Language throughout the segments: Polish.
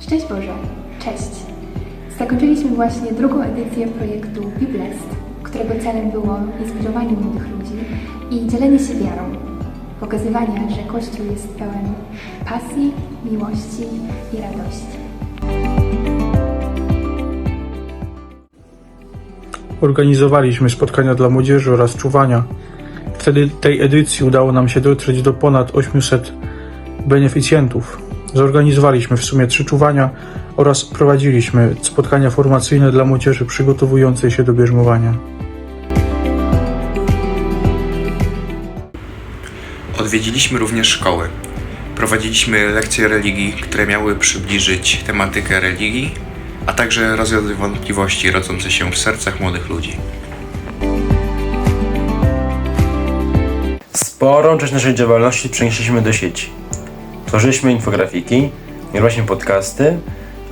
Szczęść Boże, cześć! Zakończyliśmy właśnie drugą edycję projektu Be Blessed, którego celem było inspirowanie młodych ludzi i dzielenie się wiarą, pokazywanie, że Kościół jest pełen pasji, miłości i radości. Organizowaliśmy spotkania dla młodzieży oraz czuwania. Wtedy tej edycji udało nam się dotrzeć do ponad 800 beneficjentów. Zorganizowaliśmy w sumie trzy czuwania oraz prowadziliśmy spotkania formacyjne dla młodzieży przygotowującej się do bierzmowania. Odwiedziliśmy również szkoły. Prowadziliśmy lekcje religii, które miały przybliżyć tematykę religii, a także rozwiać wątpliwości rodzące się w sercach młodych ludzi. Sporą część naszej działalności przenieśliśmy do sieci. Tworzyliśmy infografiki, nagrywaliśmy podcasty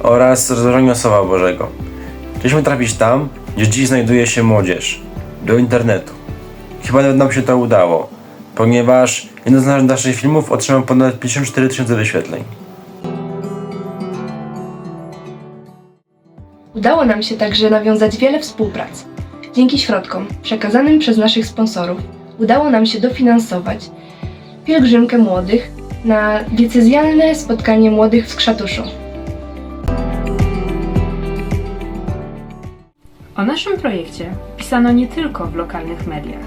oraz rozważanie Słowa Bożego. Chcieliśmy trafić tam, gdzie dziś znajduje się młodzież, do internetu. Chyba nawet nam się to udało, ponieważ jeden z naszych filmów otrzymał ponad 54 tysiące wyświetleń. Udało nam się także nawiązać wiele współprac. Dzięki środkom przekazanym przez naszych sponsorów udało nam się dofinansować pielgrzymkę młodych na diecezjalne spotkanie młodych w Skrzatuszu. O naszym projekcie pisano nie tylko w lokalnych mediach.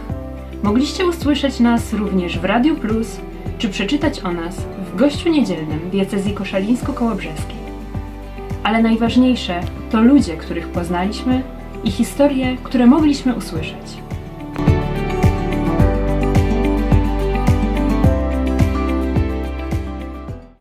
Mogliście usłyszeć nas również w Radiu Plus, czy przeczytać o nas w Gościu Niedzielnym diecezji koszalińsko-kołobrzeskiej. Ale najważniejsze to ludzie, których poznaliśmy i historie, które mogliśmy usłyszeć.